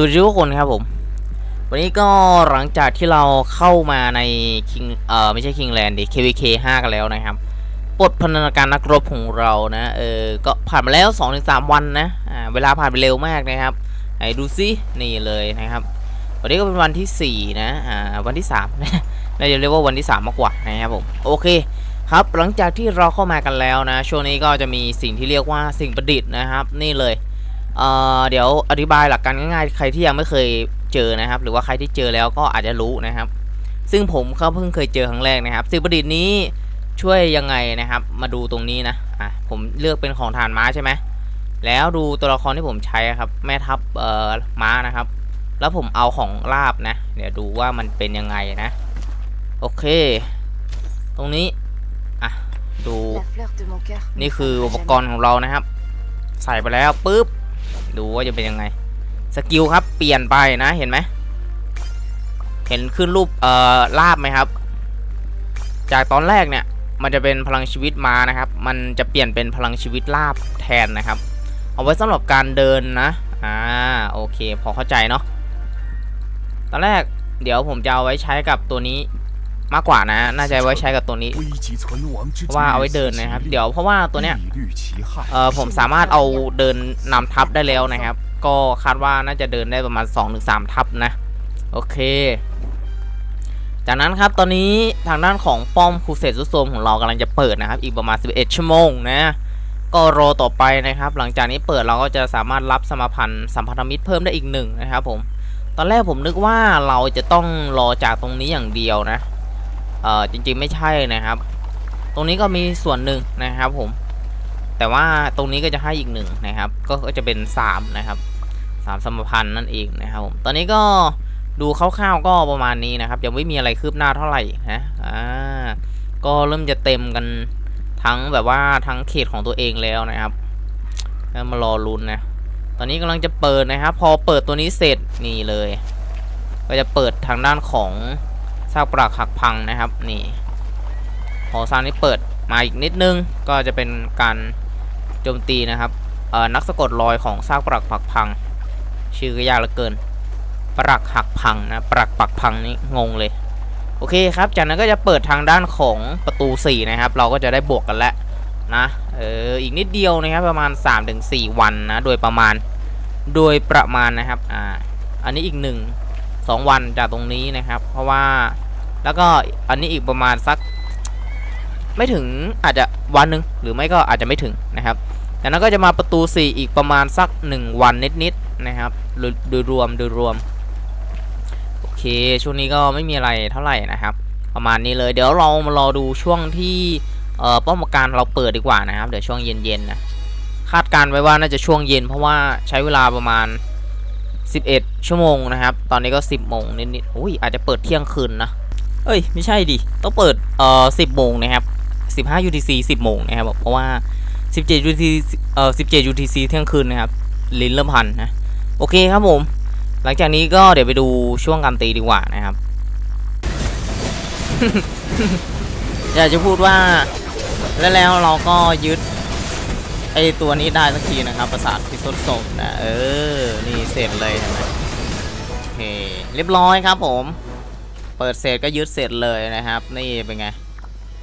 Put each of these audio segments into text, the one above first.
สวัสดีทุกคนครับผม วันนี้ก็หลังจากที่เราเข้ามาในคิงเอ่อไม่ใช่คิงแลนด์ดิ KVK 5 กันแล้วนะครับปลดพันธนาการนักรบของเรานะ เออ ก็ผ่านมาแล้ว 2-3 วันนะ อ่า เวลาผ่านไปเร็วมากนะครับ ไหนดูซินี่เลยนะครับ วันนี้ก็เป็นวันที่ 4 นะ อ่า วันที่3น่าจะเรียกว่าวันที่ 3 มากกว่านะครับผม โอเคครับ หลังจากที่เราเข้ามากันแล้วนะ ช่วงนี้ก็จะมีสิ่งที่เรียกว่าสิ่งประดิษฐ์นะครับ นี่เลย เอ่อเดี๋ยวอธิบายหลักการง่ายๆ ใครที่ยังไม่เคยเจอนะครับ หรือว่าใครที่เจอแล้วก็อาจจะรู้นะครับ ซึ่งผมก็เพิ่งเคยเจอครั้งแรกนะครับสิ่งประดิษฐ์นี้ช่วยยังไงนะครับ มาดูตรงนี้นะอะผมเลือกเป็นของฐานม้าใช่ไหมแล้วดูตัวละครที่ผมใช้ครับ แม่ทัพเอ่อม้านะครับ แล้วผมเอาของลาบนะ เดี๋ยวดูว่ามันเป็นยังไงนะ โอเค ตรงนี้อะดู La fleur de mon cœur. นี่คืออุปกรณ์ของเรานะครับ ใส่ไปแล้วปุ๊บ ดูว่าจะเป็นยังไง สกิลครับเปลี่ยนไปนะเห็นไหมเห็นขึ้นรูปเอ่อลาบไหมครับ จากตอนแรกเนี่ยมันจะเป็นพลังชีวิตมานะครับ มันจะเปลี่ยนเป็นพลังชีวิตลาบแทนนะครับ เอาไว้สำหรับการเดินนะอ่าโอเค พอเข้าใจเนาะตอนแรกเดี๋ยวผมจะเอาไว้ใช้กับตัวนี้ มากกว่านะ น่าจะไว้ใช้กับตัวนี้เพราะว่าเอาไว้เดินนะครับ เดี๋ยวเพราะว่าตัวเนี้ยเออผมสามารถเอาเดินนำทัพได้แล้วนะครับ ก็คาดว่าน่าจะเดินได้ประมาณ2-3ทัพนะ โอเค จากนั้นครับตอนนี้ทางด้านของป้อมคูเซตซุโซมของเรากำลังจะเปิดนะครับ อีกประมาณ 11 ชั่วโมงนะก็รอต่อไปนะครับ หลังจากนี้เปิดเราก็จะสามารถรับสมพันธ์สัมพันธมิตรเพิ่มได้อีกหนึ่งนะครับผมตอนแรกผมนึกว่าเราจะต้องรอจากตรงนี้อย่างเดียวนะ เออจริงๆไม่ใช่นะครับ ตรงนี้ก็มีส่วนหนึ่งนะครับผม แต่ว่าตรงนี้ก็จะให้อีกหนึ่งนะครับ ก็จะเป็น3นะครับ3สมพันธ์นั่นเองนะครับผมตอนนี้ก็ดูคร่าวๆก็ประมาณนี้นะครับ ยังไม่มีอะไรคืบหน้าเท่าไหร่นะอ่าก็เริ่มจะเต็มกันทั้งแบบว่าทั้งเขตของตัวเองแล้วนะครับแล้วมารอลุ้นนะตอนนี้กำลังจะเปิดนะครับ พอเปิดตัวนี้เสร็จนี่เลย ก็จะเปิดทางด้านของ ซากปรักหักพังนะครับนี่พอซางนี้เปิดมาอีกนิดนึงก็จะเป็นการโจมตีนะครับเอ่อนักสะกดรอยของซากปรักผักพัง ชื่อก็ยากเหลือเกิน ปรักหักพังนะปรักปักพังนี่งงเลยโอเคครับจากนั้นก็จะเปิดทางด้านของประตู 4 นะครับ เราก็จะได้บวกกันแล้วนะเอออีกนิดเดียวนะครับประมาณ 3-4 วันนะโดยประมาณโดยประมาณนะครับอ่าอันนี้อีก1 2 วันจากตรงนี้นะครับ เพราะว่าแล้วก็อันนี้อีกประมาณสัก ไม่ถึงอาจจะวันหนึ่งหรือไม่ก็อาจจะไม่ถึงนะครับจากนั้นก็จะมาประตู 4 อีกประมาณสัก 1 วันนิดๆนะครับโดยรวมโดยรวมโอเคช่วงนี้ก็ไม่มีอะไรเท่าไหร่นะครับ ประมาณนี้เลยเดี๋ยวเรามารอดูช่วงที่เอ่อป้อมการเราเปิดดีกว่านะครับ เดี๋ยวช่วงเย็นๆนะคาดการณ์ไว้ว่าน่าจะช่วงเย็นเพราะว่าใช้เวลาประมาณ 11 ชั่วโมงนะครับ ตอนนี้ก็ 10โมงนิดๆอุ้ยอาจจะเปิดเที่ยงคืนนะ เอ้ย ไม่ใช่ดิ ต้องเปิด เอ่อ 10โมงนะครับ 15 UTC 10โมงนะครับ เพราะว่า 17 UTC เอ่อ 17 UTC เที่ยงคืนนะครับ ลิ้นเริ่มพันนะ โอเคครับผม หลังจากนี้ก็เดี๋ยวไปดูช่วงการตีดีกว่านะครับ อยากจะพูดว่า แล้วแล้วเราก็ยึด ไอตัวนี้ได้สักทีนะครับประสาทพิษสศพนะเออ นี่เสร็จเลยเห็นไหมโอเคเรียบร้อยครับผม เปิดเสร็จก็ยึดเสร็จเลยนะครับ นี่เป็นไง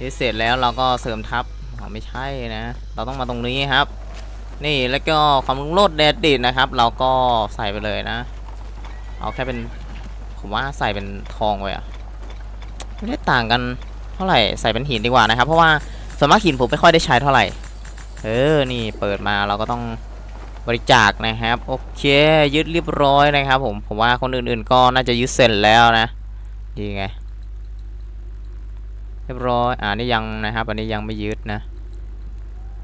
ยึดเสร็จแล้วเราก็เสริมทับอ๋อไม่ใช่นะ เราต้องมาตรงนี้ครับ นี่แล้วก็ความรุ่งโรจน์แดดดิดนะครับ เราก็ใส่ไปเลยนะ เอาแค่เป็นผมว่าใส่เป็นทองไว้อะไม่ได้ต่างกันเท่าไหร่ใส่เป็นหินดีกว่านะครับ เพราะว่าส่วนมากหินผมไม่ค่อยได้ใช้เท่าไหร่ เออ นี่เปิดมาเราก็ต้องบริจาคนะครับ โอเค ยึดเรียบร้อยนะครับ ผม ผมว่าคนอื่นๆก็น่าจะยึดเสร็จแล้วนะดีไง เรียบร้อย อ่านี่ยังนะครับ อันนี้ยังไม่ยึดนะ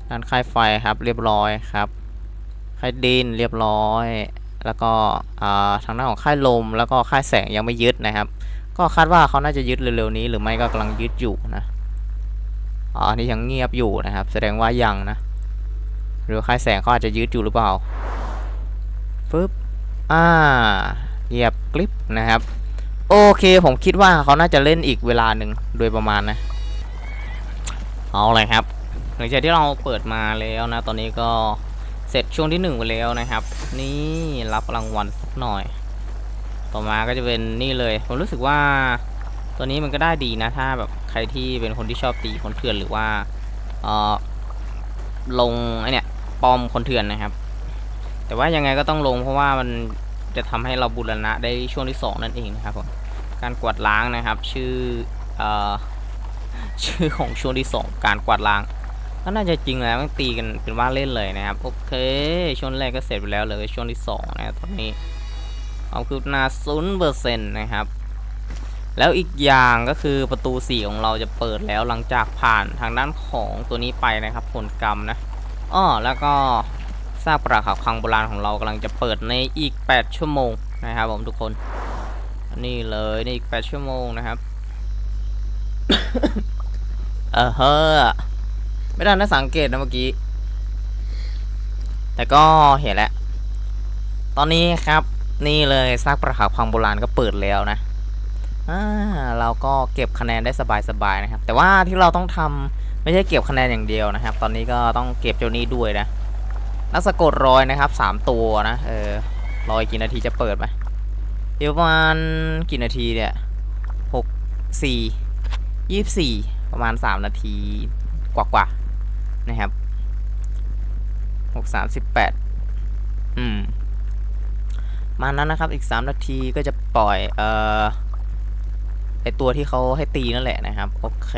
ด้านค่ายไฟครับ เรียบร้อยครับ ค่ายดินเรียบร้อย แล้วก็อ่าทางด้านของค่ายลม แล้วก็ค่ายแสงยังไม่ยึดนะครับ ก็คาดว่าเขาน่าจะยึดเร็วๆนี้ หรือไม่ก็กำลังยึดอยู่นะอ๋ออันนี้ยังเงียบอยู่นะครับ แสดงว่ายังนะ หรือค่ายแสงเขาอาจจะยึดอยู่หรือเปล่าฟึบอ่าเงียบกริบนะครับ โอเคผมคิดว่าเขาน่าจะเล่นอีกเวลาหนึ่งโดยประมาณนะ เอาเลยครับหลังจากที่เราเปิดมาแล้วนะ ตอนนี้ก็เสร็จช่วงที่หนึ่งไปแล้วนะครับ นี่รับรางวัลสักหน่อย ต่อมาก็จะเป็นนี่เลย ผมรู้สึกว่าตัวนี้มันก็ได้ดีนะ ถ้าแบบใครที่เป็นคนที่ชอบตีคนเถื่อนหรือว่าเออลงไอเนี่ย ปลอมคนเถื่อนนะครับ แต่ว่ายังไงก็ต้องลงเพราะว่ามันจะทำให้เราบูรณะได้ช่วงที่สองนั่นเองนะครับผมการกวาดล้างนะครับ ชื่ออชื่อของช่วงที่สองการกวาดล้างก็น่าจะจริงแล้วมันตีกันเป็นว่าเล่นเลยนะครับ โอเค ช่วงแรกก็เสร็จไปแล้วเลยช่วงที่สองนะครับตอนนี้เอาคืบหน้าศูนย์เปอร์เซ็นต์นะครับ แล้วอีกอย่างก็คือประตูสีของเราจะเปิดแล้วหลังจากผ่านทางด้านของตัวนี้ไปนะครับ ผลกรรมนะ อ้อแล้วก็ซากปรักหักพังโบราณของเรากำลังจะเปิดในอีก 8 ชั่วโมงนะครับผมทุกคน นี่เลยในอีก 8 ชั่วโมงนะครับ เออเฮ้อไม่ได้นะสังเกตนะเมื่อกี้ แต่ก็เห็นแล้ว ตอนนี้ครับนี่เลยซากปรักหักพังโบราณก็เปิดแล้วนะอ่าเราก็เก็บคะแนนได้สบายๆนะครับ แต่ว่าที่เราต้องทำ ไม่ใช่เก็บคะแนนอย่างเดียวนะครับ ตอนนี้ก็ต้องเก็บเจ้านี้ด้วยนะนักสะกดรอยนะครับสามตัวนะเออรอยกี่นาทีจะเปิดไหมเดี๋ยวประมาณกี่นาทีเนี่ยหกสี่ยี่สี่ประมาณสามนาทีกว่าๆนะครับหกสามสิบแปดอืมมานั้นนะครับอีกสามนาทีก็จะปล่อยเอ่อไอตัวที่เขาให้ตีนั่นแหละนะครับ โอเค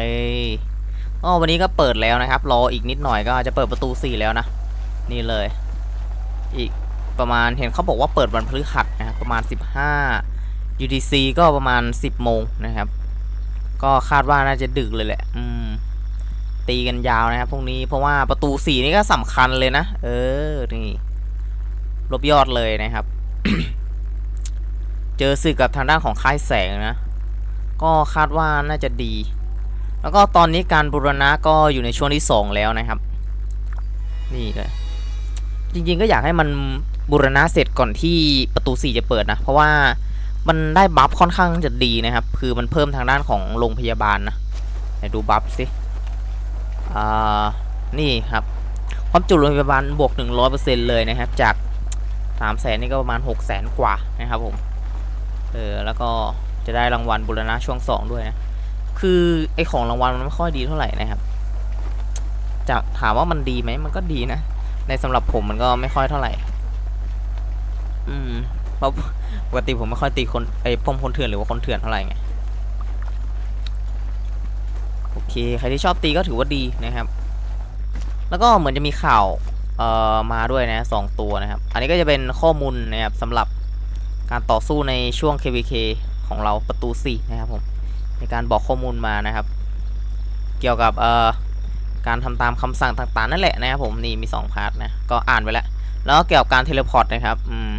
อ๋อวันนี้ก็เปิดแล้วนะครับ รออีกนิดหน่อยก็จะเปิดประตูสี่แล้วนะ นี่เลย อีกประมาณเห็นเขาบอกว่าเปิดวันพฤหัสนะครับประมาณ 15 UTC ก็ประมาณ 10 โมงนะครับ ก็คาดว่าน่าจะดึกเลยแหละอืมตีกันยาวนะครับพวกนี้เพราะว่าประตูสีนี่ก็สำคัญเลยนะ เออ นี่ลบยอดเลยนะครับ เจอสึกกับทางด้านของค่ายแสงนะ ก็คาดว่าน่าจะดี แล้วก็ตอนนี้การบูรณะก็อยู่ในช่วงที่สองแล้วนะครับ นี่เลยจริงๆก็อยากให้มันบูรณะเสร็จก่อนที่ประตูสี่จะเปิดนะ เพราะว่ามันได้บัฟค่อนข้างจะดีนะครับ คือมันเพิ่มทางด้านของโรงพยาบาลนะไหนดูบัฟสิอ่านี่ครับความจุโรงพยาบาลบวก 100%เลยนะครับ จาก3แสนนี่ก็ประมาณ6แสนกว่านะครับผมเออแล้วก็จะได้รางวัลบุรณะช่วง 2 ด้วยนะ คือไอของรางวัลมันไม่ค่อยดีเท่าไหร่นะครับ จะถามว่ามันดีไหมมันก็ดีนะ ในสำหรับผมมันก็ไม่ค่อยเท่าไหร่ อืมเพราะปกติผมไม่ค่อยตีคนไอพวกคนเถื่อนหรือว่าคนเถื่อนเท่าไหร่ไงโอเค ใครที่ชอบตีก็ถือว่าดีนะครับ แล้วก็เหมือนจะมีข่าวเอ่อมาด้วยนะสองตัวนะครับ อันนี้ก็จะเป็นข้อมูลนะครับสำหรับการต่อสู้ในช่วง KVK ของเราประตู4นะครับผม ในการบอกข้อมูลมานะครับ เกี่ยวกับเอ่อการทำตามคำสั่งต่างๆนั่นแหละนะครับผมนี่มี 2 พาร์ทนะก็อ่านไปแล้ว แล้วก็เกี่ยวกับการเทเลพอร์ตนะครับอืม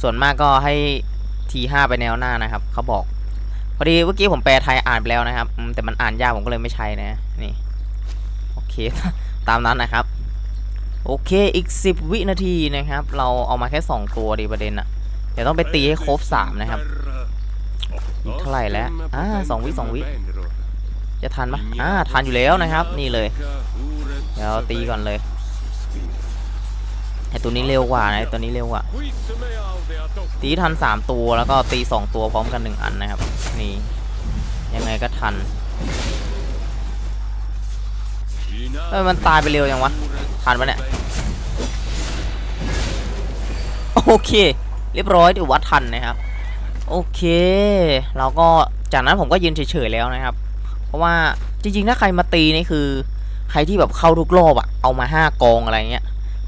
ส่วนมากก็ให้ T5 ไปแนวหน้านะครับเขาบอก พอดีเมื่อกี้ผมแปลไทยอ่านไปแล้วนะครับแต่มันอ่านยากผมก็เลยไม่ใช้นะนี่โอเคตามนั้นนะครับ โอเคอีก 10 วินาทีนะครับ เราเอามาแค่ 2 ตัวดีประเด็นอะเดี๋ยวต้องไปตีให้ครบ 3 นะครับ อีกเท่าไหร่แล้วอ่าสองวิสองวิ จะทันปะอ่าทันอยู่แล้วนะครับ นี่เลย เดี๋ยวตีก่อนเลยไอตัวนี้เร็วกว่านะไอตัวนี้เร็วกว่า ตีทัน3ตัวแล้วก็ตี2ตัวพร้อมกัน1อันนะครับ นี่ ยังไงก็ทันเออมันตายไปเร็วยังวะ ทันปะเนี่ย โอเค เรียบร้อยถือว่าทันนะครับ โอเค เราก็จากนั้นผมก็ยืนเฉยๆแล้วนะครับ เพราะว่าจริงๆ ถ้าใครมาตีนี่คือ ใครที่แบบเข้าทุกรอบอะเอามาห้ากองอะไรเงี้ย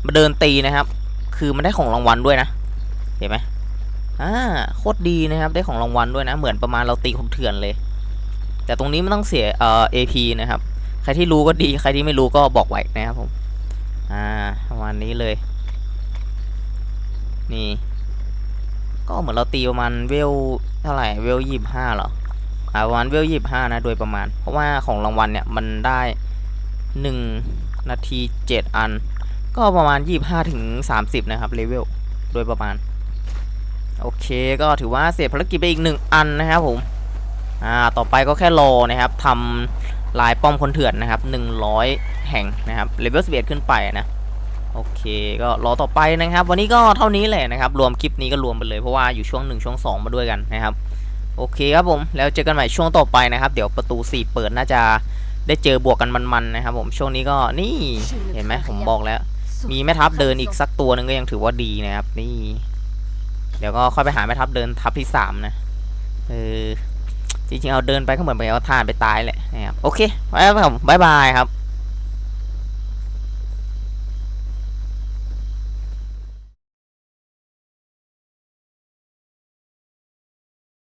มาเดินตีนะครับ คือมันได้ของรางวัลด้วยนะ เห็นไหมอ่าโคตรดีนะครับ ได้ของรางวัลด้วยนะ เหมือนประมาณเราตีคนเถื่อนเลย แต่ตรงนี้มันต้องเสียเอ่อ AP นะครับ ใครที่รู้ก็ดี ใครที่ไม่รู้ก็บอกไว้นะครับผม อ่าประมาณนี้เลย นี่ ก็เหมือนเราตีประมาณเวลเท่าไหร่เวลยี่ห้าเหรออ่าประมาณเวลยี่ห้านะโดยประมาณ เพราะว่าของรางวัลเนี่ยมันได้หนึ่งนาทีเจ็ดอัน ก็ประมาณยี่ห้าถึงสามสิบนะครับเลเวลโดยประมาณ โอเคก็ถือว่าเสร็จภารกิจไปอีกหนึ่งอันนะครับผมอ่าต่อไปก็แค่รอนะครับทำลายป้อมคนเถื่อนนะครับหนึ่งร้อยแห่งนะครับเลเวลสิบเอ็ดขึ้นไปนะ โอเคก็รอต่อไปนะครับ วันนี้ก็เท่านี้แหละนะครับ รวมคลิปนี้ก็รวมไปเลยเพราะว่าอยู่ช่วงหนึ่งช่วงสองมาด้วยกันนะครับ โอเคครับผม แล้วเจอกันใหม่ช่วงต่อไปนะครับ เดี๋ยวประตูสี่เปิดน่าจะได้เจอบวกกันมันๆนะครับ ผมช่วงนี้ก็นี่เห็นไหมผมบอกแล้ว มีแม่ทัพเดินอีกสักตัวหนึ่งก็ยังถือว่าดีนะครับ นี่ เดี๋ยวก็ค่อยไปหาแม่ทัพเดินทัพที่สามนะเออจริงๆเอาเดินไปก็เหมือนไปเอาทานไปตายแหละนะครับโอเคไว้ครับผมบายบายครับ